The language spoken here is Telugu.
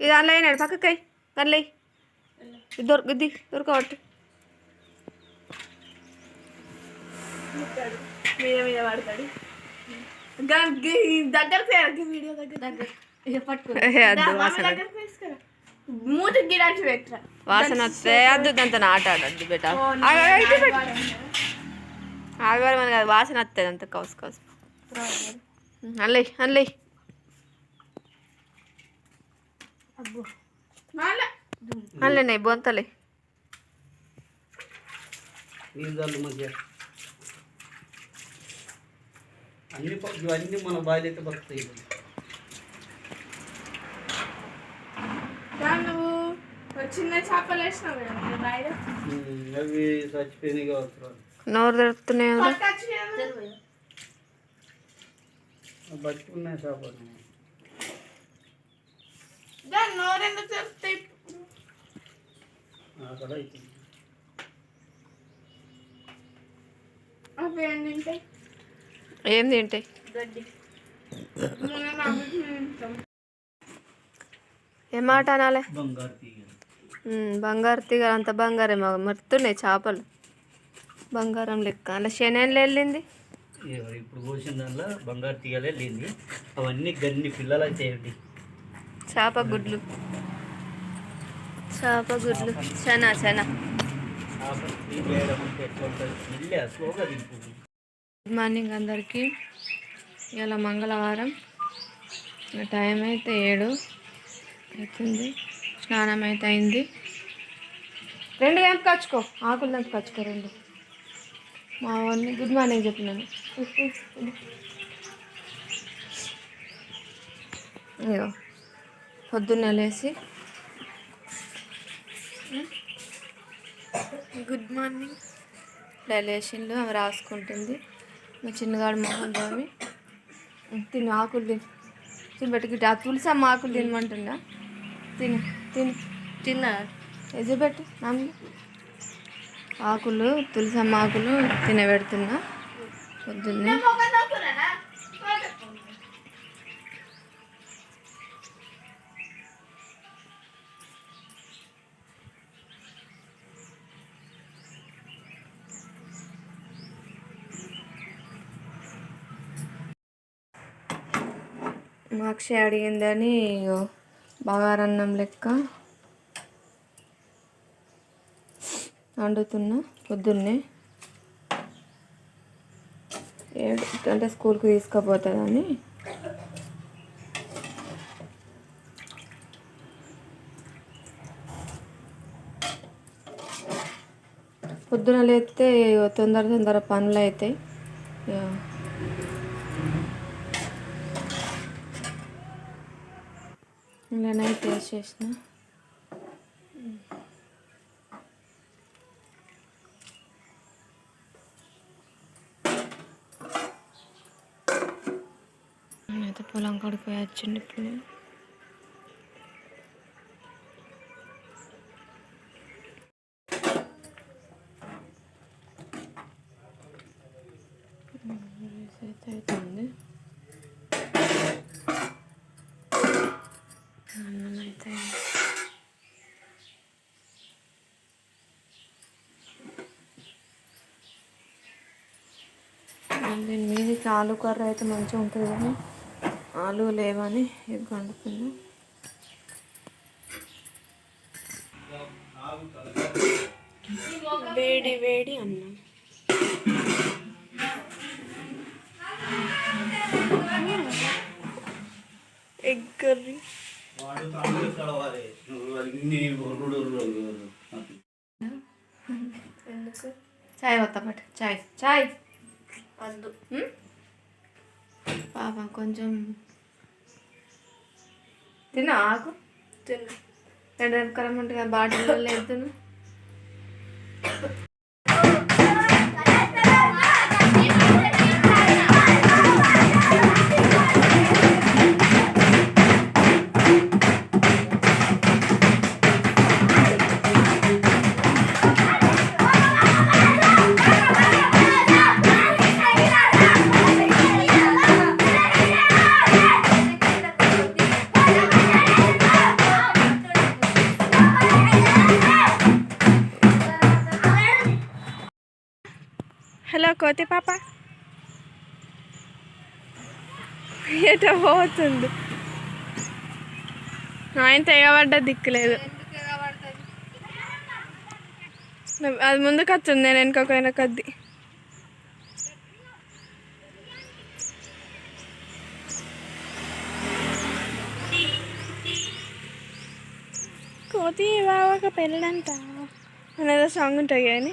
ఇది అందులో అయినాడు పక్కకాయ అందులో ఇది దొరకద్ది దొరకబట్టు మీద మీద పడతాడు. దగ్గర వీడియో దగ్గర. దగ్గర. ఇక పట్టుకో. ఏ, అద్దు వాసన. దగ్గరకు తీసుకురా. మూతి గిడాచి పెట్టరా. వాసన వస్తే అద్దు దాంతో ఆట ఆడద్దు బెట. ఆగవారం అని కాదు వాసన వస్తుంది అంత కౌసు కౌసు. అల్లే అల్లే అల్లే నై బొంతలే. అన్ని ఇవన్నీ మన బాధ్యత ఒక చిన్న చేపలు వేసినావు అవి చచ్చిపోయినాయి కావచ్చు నోరు కదా. బతుకున్నాయి చేపలు అక్కడ అవుతుంది అవి ఏం తింటాయి? ఏం తింటాయి. ఏం మాట అనాలే? బంగారు తీగ ఉమ్, బంగారు తీగ అంత బంగారే మాకు మరుతున్నాయి చేపలు. బంగారం లెక్క. అలా శనేళ్ళు వెళ్ళింది? ఇప్పుడు పోసిన దానిలో బంగారు తీగలే లేని అవన్నీ గన్ని పిల్లలు చేయండి చేప గుడ్లు. చేప గుడ్లు. చనా చనా. గుడ్ మార్నింగ్ అందరికీ. ఇలా మంగళవారం. టైం అయితే ఏడు. అవుతుంది స్నానం అయితే అయింది. రెండు తెంపుకొచ్చుకో ఆకులు తెంపుకొచ్చుకో రెండు. మా వాడిని గుడ్ మార్నింగ్ చెప్పినాను. ఇగో పొద్దున్నే లేచి. Good morning. డైలేషన్లో ఆమె రాసుకుంటుంది. మా చిన్నగాడు మొహం తోమి తిను ఆకులు తిను. తిని పెట్టుకుంటే ఆ తులసి అమ్మ ఆకులు తినమంటుందా? తిను తిను. తిన్నా. ఎజబెట్టు నమ్మి ఆకులు తులసమ్మ ఆకులు తినబెడుతున్నా పొద్దున్నే. మాక్షి అడిగిందని ఇగో బగారన్నం లెక్క. వండుతున్నా పొద్దున్నే. ఏడు అంటే స్కూల్కి తీసుకుపోతుందని పొద్దున లేస్తే తొందర తొందర పనులు అవుతాయి ఇగ నేనైతే వేసేసిన నేనైతే పొలం కాడికి పోయి ఇప్పుడు అయితే అవుతుంది అన్నం అయితే దీని మీదకి ఆలు కర్ర అయితే మంచిగా ఉంటుంది కానీ ఆలు లేవని ఎగ్ వండుకున్నా. వేడి వేడి అన్నం. Egg curry. ఎందుకు? చాయ్ వస్తా పట్టు చాయ్. చాయ్. వద్దు? పాప కొంచెం తిన్నా ఆకు? తిన్నా. ఉంటుంది కదా బాటిల్లో లేదు కోతి పాప. ఎట పోతుంది. ఆయన తెగబడ్డ దిక్కులేదు అది ముందుకు వస్తుంది నేను వెనుక వెనకద్ది కోతి బావక పెళ్ళంట. అనేదో సాంగ్ ఉంటుంది కానీ